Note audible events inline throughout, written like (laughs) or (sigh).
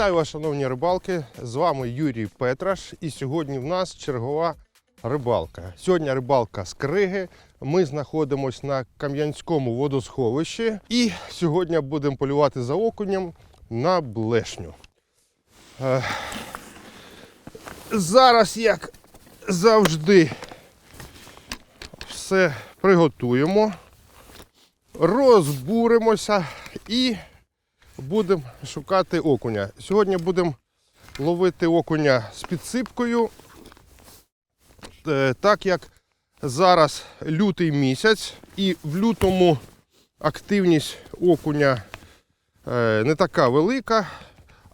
Вітаю вас, шановні рибалки! З вами Юрій Петраш. І сьогодні в нас чергова рибалка. Сьогодні рибалка з криги. Ми знаходимося на Кам'янському водосховищі. І сьогодні будемо полювати за окунем на блешню. Е, Зараз, як завжди, все приготуємо, розбуримося і будемо шукати окуня. Сьогодні будемо ловити окуня з підсипкою, Е, так як зараз лютий місяць, і в лютому активність окуня е, не така велика,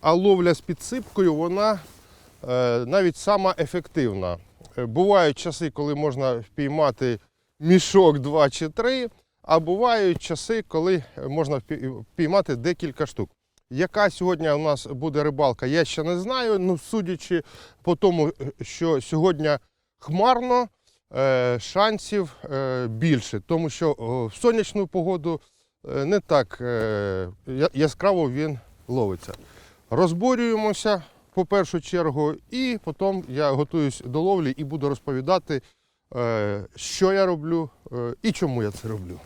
а ловля з підсипкою вона е, навіть сама ефективна. Бувають часи, коли можна впіймати мішок 2 чи 3, а бувають часи, коли можна впі- впіймати декілька штук. Яка сьогодні у нас буде рибалка, я ще не знаю. Ну, судячи по тому, що сьогодні хмарно, е, шансів е, більше, тому що в сонячну погоду е, не так е, яскраво він ловиться. Розборюємося по першу чергу, і потім я готуюсь до ловлі і буду розповідати, е, що я роблю е, і чому я це роблю.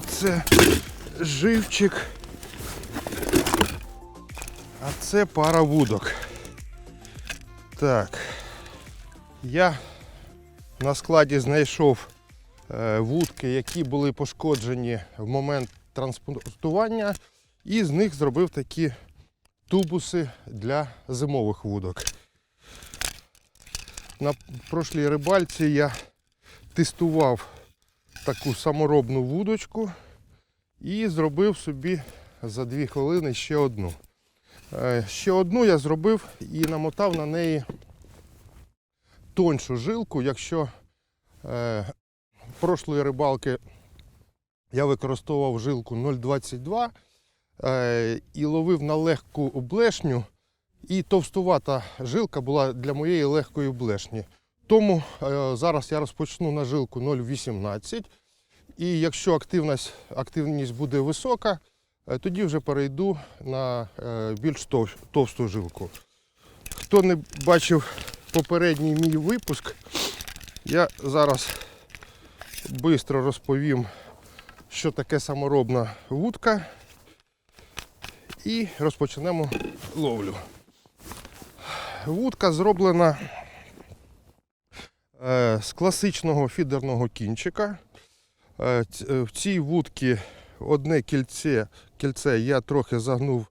Це живчик. А це пара вудок. Так. Я на складі знайшов е, вудки, які були пошкоджені в момент транспортування, і з них зробив такі тубуси для зимових вудок. На прошлій рибальці я тестував таку саморобну вудочку і зробив собі за 2 хвилини ще одну. Е, Ще одну я зробив і намотав на неї тоншу жилку. Якщо е, прошлої рибалки я використовував жилку 0,22 е, і ловив на легку блешню, і товстувата жилка була для моєї легкої блешні. Тому е, зараз я розпочну на жилку 0,18. І якщо активність, активність буде висока, е, тоді вже перейду на е, більш товсту жилку. Хто не бачив попередній мій випуск, я зараз швидко розповім, що таке саморобна вудка. І розпочнемо ловлю. Вудка зроблена з класичного фідерного кінчика. Е, е, В цій вудці одне кільце, кільце я трохи загнув е,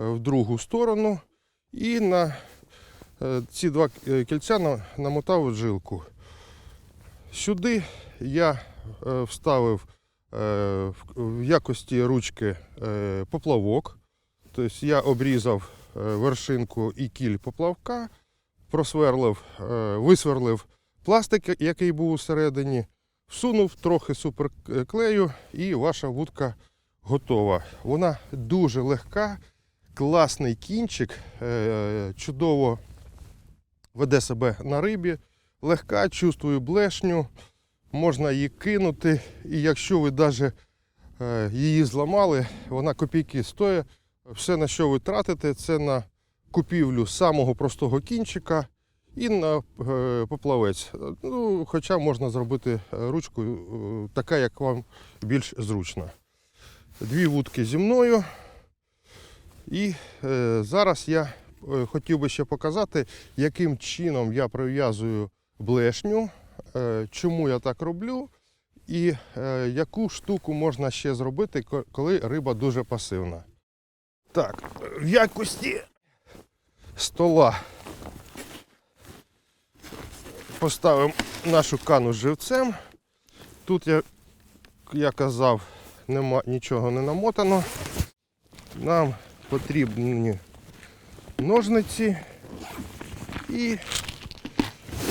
в другу сторону і на е, ці два е, кільця намотав жилку. Сюди я е, вставив е, в- якості ручки е, поплавок. Тобто я обрізав е, вершинку і кіль поплавка, просверлив, е, висверлив пластик, який був усередині, всунув трохи суперклею і ваша вудка готова. Вона дуже легка, класний кінчик, е, чудово веде себе на рибі, легка, чувствую блешню, можна її кинути. І якщо ви навіть її зламали, вона копійки стоїть. Все, на що ви тратите, це на купівлю самого простого кінчика і на е, поплавець. Ну, хоча можна зробити е, ручкою е, така, як вам більш зручно. Дві вудки зі мною. І зараз я хотів би ще показати, яким чином я прив'язую блешню, чому я так роблю, і е, яку штуку можна ще зробити, коли риба дуже пасивна. Так, в якості стола поставимо нашу кану з живцем. Тут я, я казав, нема, нічого не намотано. Нам потрібні ножниці і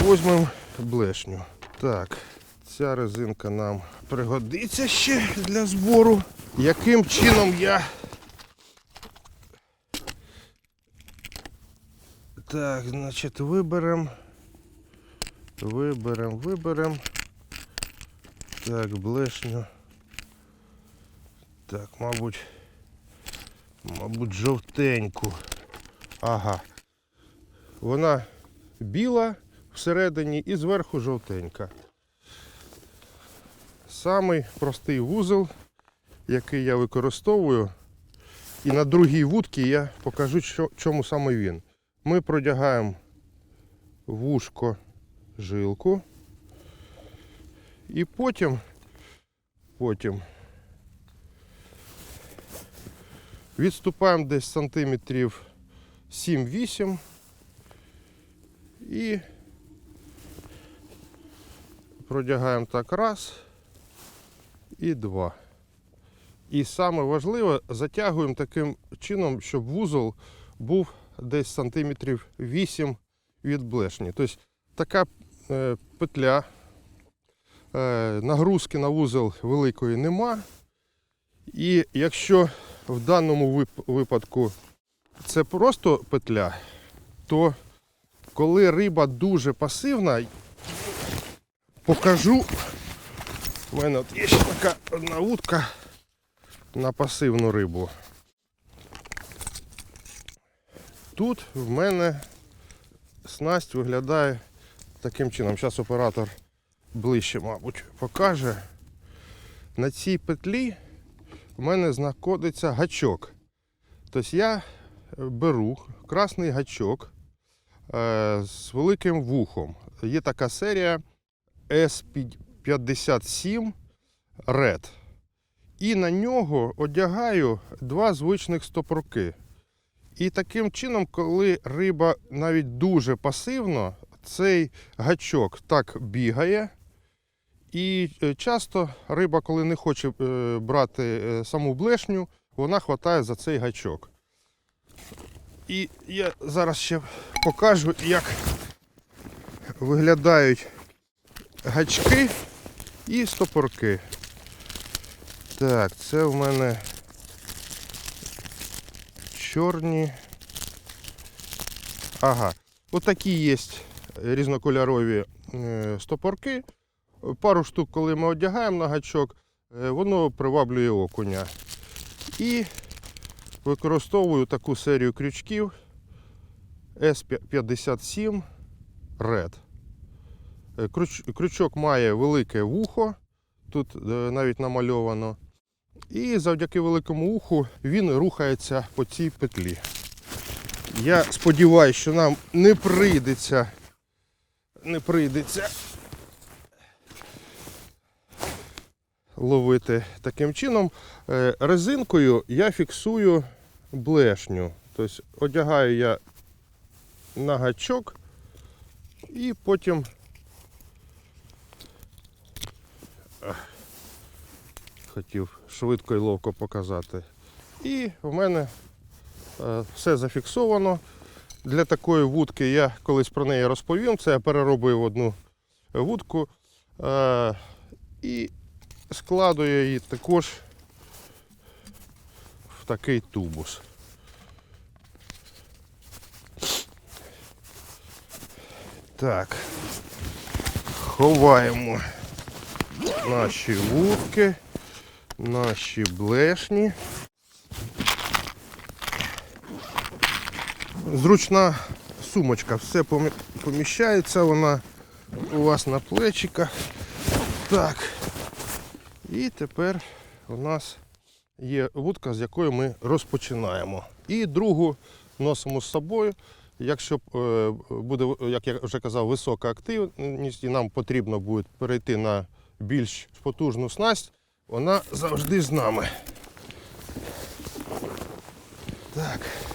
візьмемо блешню. Так, ця резинка нам пригодиться ще для збору. Яким чином я. Так, значить, виберемо. Виберемо, виберемо. Так, блешню. Так, мабуть. Мабуть, жовтеньку. Ага. Вона біла всередині і зверху жовтенька. Самий простий вузол, який я використовую. І на другій вудці я покажу, чому саме він. Ми продягаємо вушко жилку. І потім, потім відступаємо десь сантиметрів 7-8 і продягаємо так раз і два. І саме важливе, затягуємо таким чином, щоб вузол був десь сантиметрів 8 від блешні. Тобто така петля, е, нагрузки на вузол великої нема. І якщо в даному випадку це просто петля, то коли риба дуже пасивна, покажу. У мене от є ще така одна вудка на пасивну рибу. Тут в мене снасть виглядає таким чином. Зараз оператор ближче, мабуть, покаже. На цій петлі в мене знаходиться гачок. Тобто я беру красний гачок е, з великим вухом. Є така серія S57 Red. І на нього одягаю два звичних стопорки. І таким чином, коли риба навіть дуже пасивно, цей гачок так бігає. І е, часто риба, коли не хоче е, брати е, саму блешню, вона хватає за цей гачок. І я зараз ще покажу, як виглядають гачки і стопорки. Так, це в мене чорні. Ага. Отакі є різнокольорові е, стопорки. Пару штук, коли ми одягаємо на гачок, е, воно приваблює окуня. І використовую таку серію крючків S57 Red. Е, крюч- Крючок має велике вухо, тут навіть намальовано. І завдяки великому уху він рухається по цій петлі. Я сподіваюся, що нам не прийдеться, не прийдеться ловити таким чином. Е, Резинкою я фіксую блешню. Тобто одягаю я на гачок і потім хотів швидко і ловко показати. І в мене е, все зафіксовано. Для такої вудки я колись про неї розповім. Це я переробив одну вудку е, і складую її також в такий тубус. Так, ховаємо наші вудки, наші блешні. Зручна сумочка, все поміщається, вона у вас на плечиках. Так. І тепер у нас є вудка, з якої ми розпочинаємо. І другу носимо з собою. Якщо е, буде, як я вже казав, висока активність, і нам потрібно буде перейти на більш потужну снасть, вона завжди з нами. Так.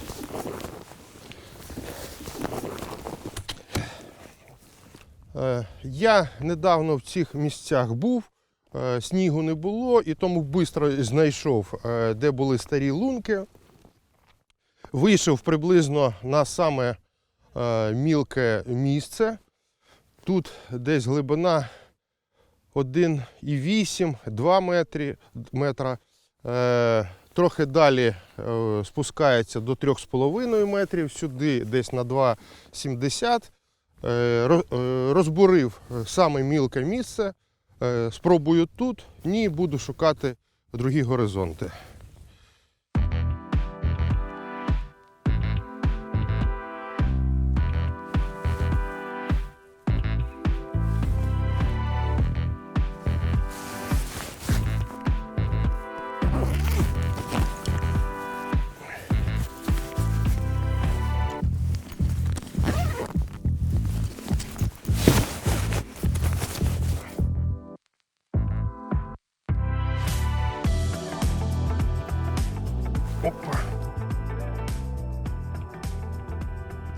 Я недавно в цих місцях був, е, снігу не було, і тому швидко знайшов, е, де були старі лунки. Вийшов приблизно на саме е, мілке місце. Тут десь глибина 1,8-2 метри, метра. Е, трохи далі е, спускається до 3,5 метрів, сюди десь на 2,70. Е, е, розбурив саме мілке місце. Е, спробую тут, ні, буду шукати другі горизонти.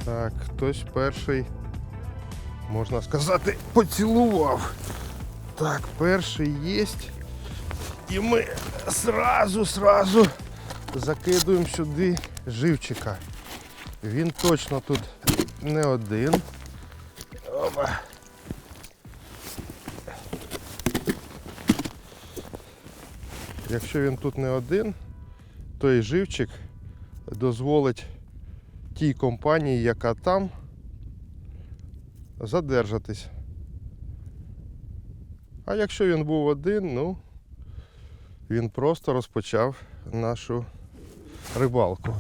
Так, хтось перший, можна сказати, поцілував. Так, перший є. І ми сразу, сразу закидуємо сюди живчика. Він точно тут не один. Опа. Якщо він тут не один, той живчик дозволить тій компанії, яка там, задержатись. А якщо він був один, ну він просто розпочав нашу рибалку.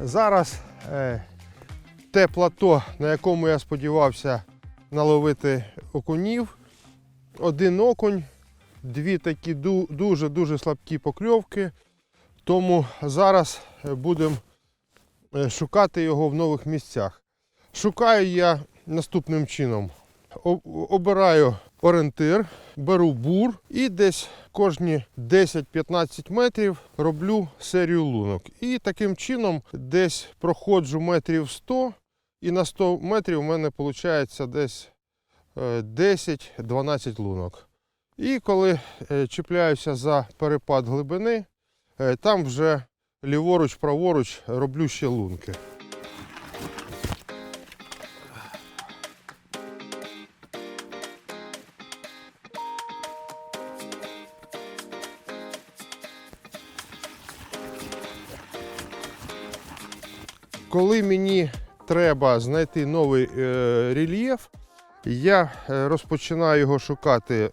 Зараз е, те плато, на якому я сподівався наловити окунів. Один окунь, дві такі дуже-дуже слабкі покльовки. Тому зараз е, будемо е, шукати його в нових місцях. Шукаю я наступним чином. Обираю орієнтир, беру бур і десь кожні 10-15 метрів роблю серію лунок. І таким чином десь проходжу метрів 100 і на 100 метрів у мене виходить десь е, 10-12 лунок. І коли е, чіпляюся за перепад глибини, е, там вже ліворуч, праворуч роблю ще лунки. Коли мені треба знайти новий е, рельєф, я е, розпочинаю його шукати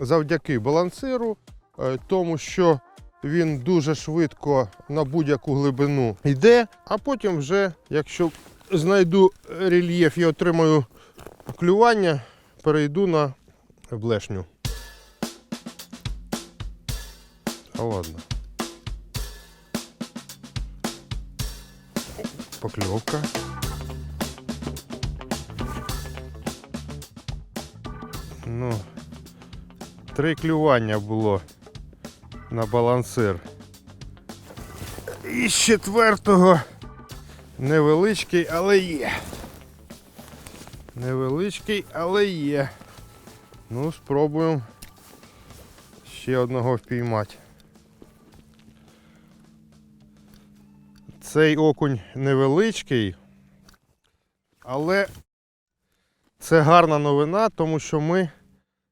завдяки балансиру, е, тому що він дуже швидко на будь-яку глибину йде, а потім вже, якщо знайду рельєф і отримаю клювання, перейду на блешню. А ладно. Покльовка. Ну, три клювання було на балансир. І з четвертого невеличкий, але є. Невеличкий, але є. Ну, спробуємо ще одного впіймати. Цей окунь невеличкий, але це гарна новина, тому що ми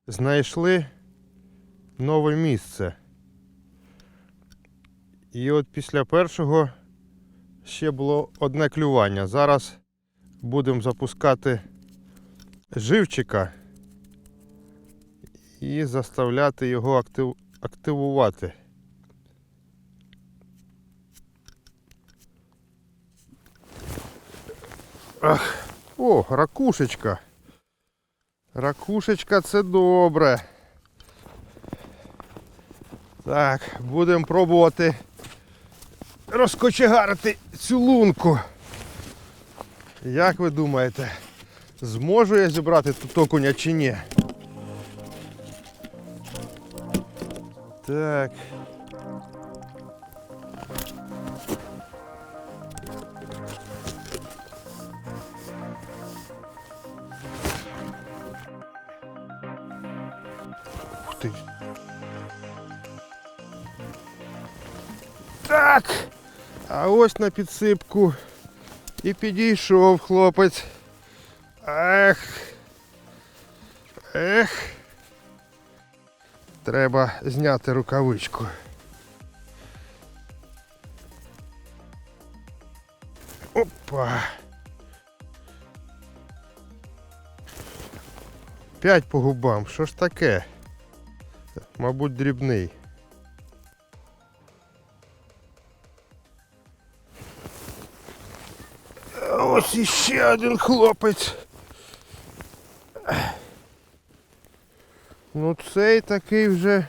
знайшли нове місце. І от після першого ще було одне клювання. Зараз будемо запускати живчика і заставляти його актив... активувати. Ах, о, ракушечка. Ракушечка це добре. Так, будемо пробувати розкочегарити цю лунку. Як ви думаєте, зможу я зібрати тут окуня чи ні? Так. Так. А ось на підсипку і підійшов хлопець. Ех. Ех. Треба зняти рукавичку. Опа. П'ять по губам. Що ж таке? Мабуть, дрібний. Ось іще один хлопець. Ну цей такий вже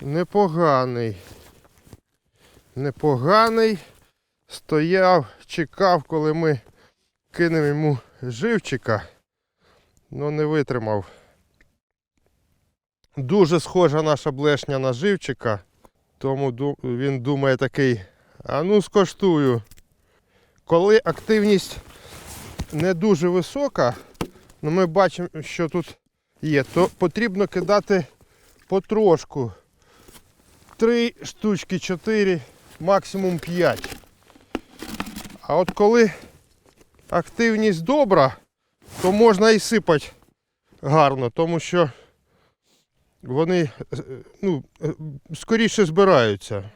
непоганий. Непоганий. Стояв, чекав, коли ми кинемо йому живчика, але не витримав. Дуже схожа наша блешня на живчика, тому він думає такий, а ну скоштую. Коли активність не дуже висока, ну ми бачимо, що тут є, то потрібно кидати потрошку. Три штучки, чотири, максимум п'ять. А от коли активність добра, то можна і сипати гарно, тому що вони е, ну, е, скоріше збираються.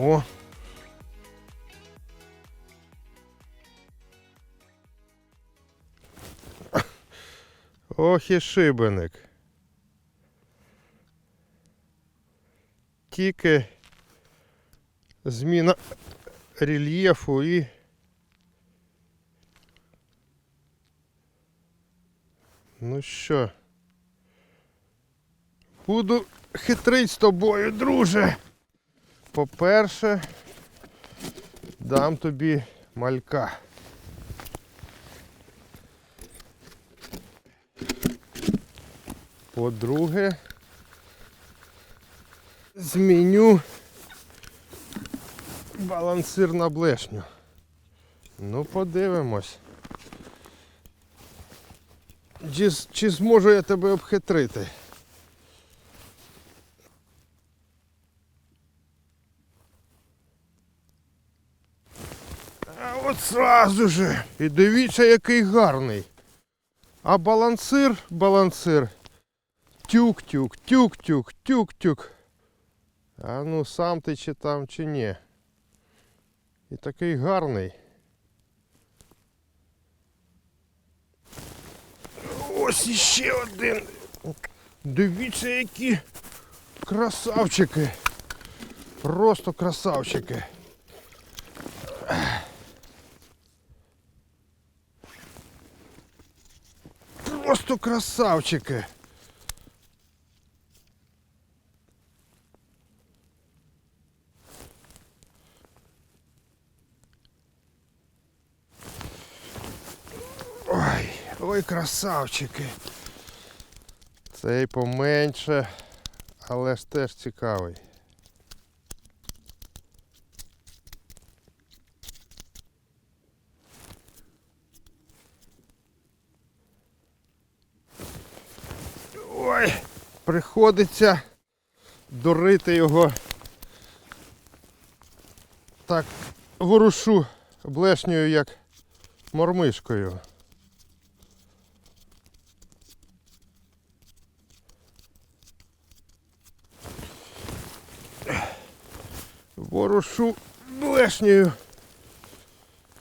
О. Ох і шибеник. Тільки зміна рельєфу і. Ну що? Буду хитрить з тобою, друже. По-перше, дам тобі малька. По-друге, зміню балансир на блешню. Ну, подивимось. Чи, чи зможу я тебе обхитрити? А от сразу же. І дивіться, який гарний. А балансир, балансир. Тюк-тюк, тюк-тюк, тюк-тюк. А ну сам ти чи там, чи ні. І такий гарний. Ось іще один. Дивіться, які Красавчики. Просто красавчики. Просто красавчики. Ой, ой, красавчики. Цей поменше, але ж теж цікавий. Ой, приходиться дурити його. Так, ворушу блешнею, як мормишкою. Ворушу блешнею,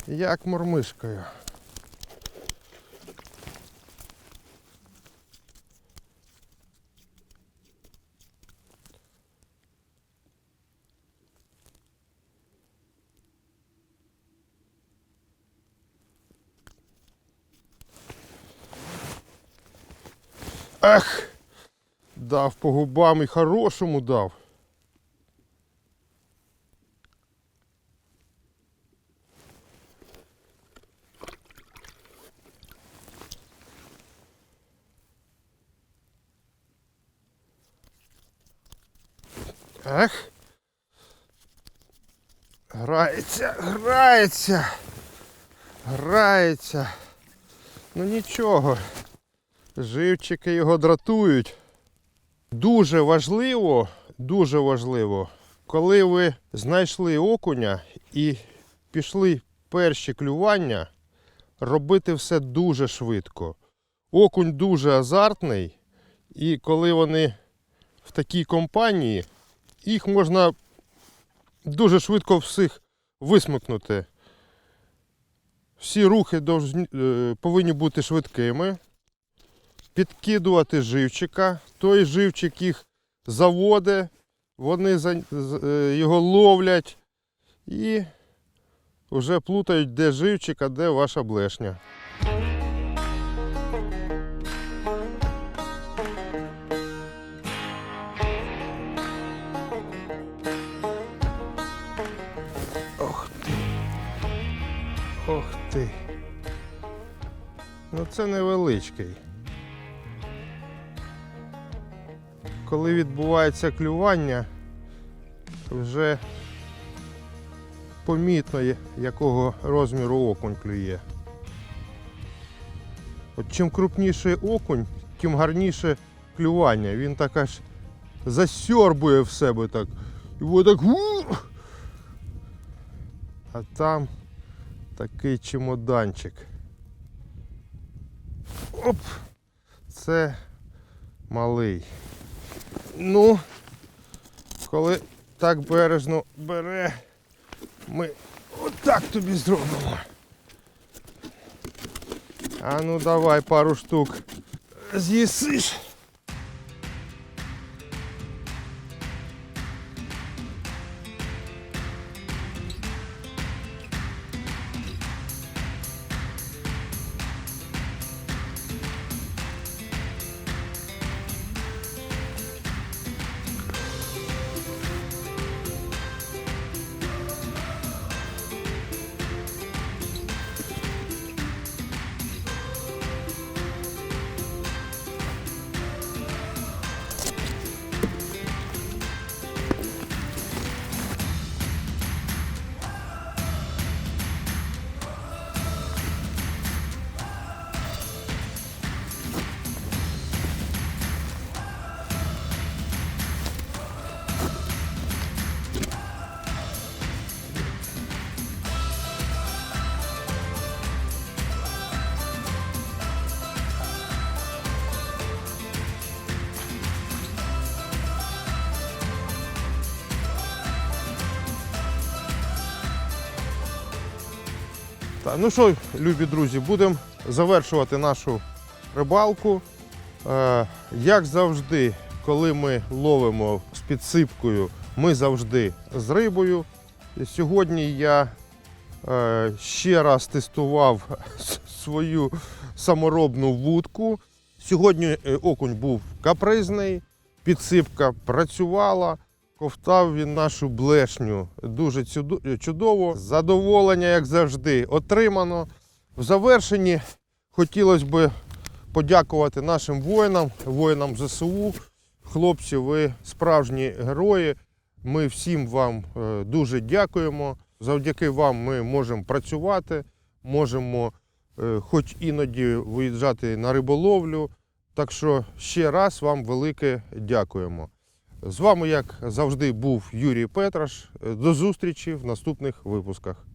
як мормишкою. Ах! Дав по губам і хорошому дав. Ах. Грається, грається. Грається. Ну нічого. Живчики його дратують. Дуже важливо, дуже важливо, коли ви знайшли окуня і пішли перші клювання, робити все дуже швидко. Окунь дуже азартний, і коли вони в такій компанії, їх можна дуже швидко всіх висмикнути. Всі рухи е, повинні бути швидкими підкидувати живчика. Той живчик їх заводить, вони е, його ловлять і вже плутають, де живчик, а де ваша блешня. Ох ти. Ну це невеличкий. Коли відбувається клювання, вже помітно, якого розміру окунь клює. От чим крупніший окунь, тим гарніше клювання. Він так аж засьорбує в себе так. І так. А там такий чемоданчик. Оп! Це малий. Ну, коли так бережно бере, ми отак тобі зробимо. А ну давай пару штук з'їсиш. Ну що, любі друзі, будемо завершувати нашу рибалку. Е, як завжди, коли ми ловимо з підсипкою, ми завжди з рибою. Сьогодні я е, ще раз тестував (laughs) свою саморобну вудку. Сьогодні е, окунь був капризний, підсипка працювала, ковтав він нашу блешню дуже чудово. Задоволення, як завжди, отримано. В завершенні хотілося б подякувати нашим воїнам, воїнам ЗСУ. Хлопці, ви справжні герої. Ми всім вам е, дуже дякуємо. Завдяки вам ми можемо працювати, можемо е, хоч іноді виїжджати на риболовлю. Так що ще раз вам велике дякуємо. З вами, як завжди, був Юрій Петраш. До зустрічі в наступних випусках.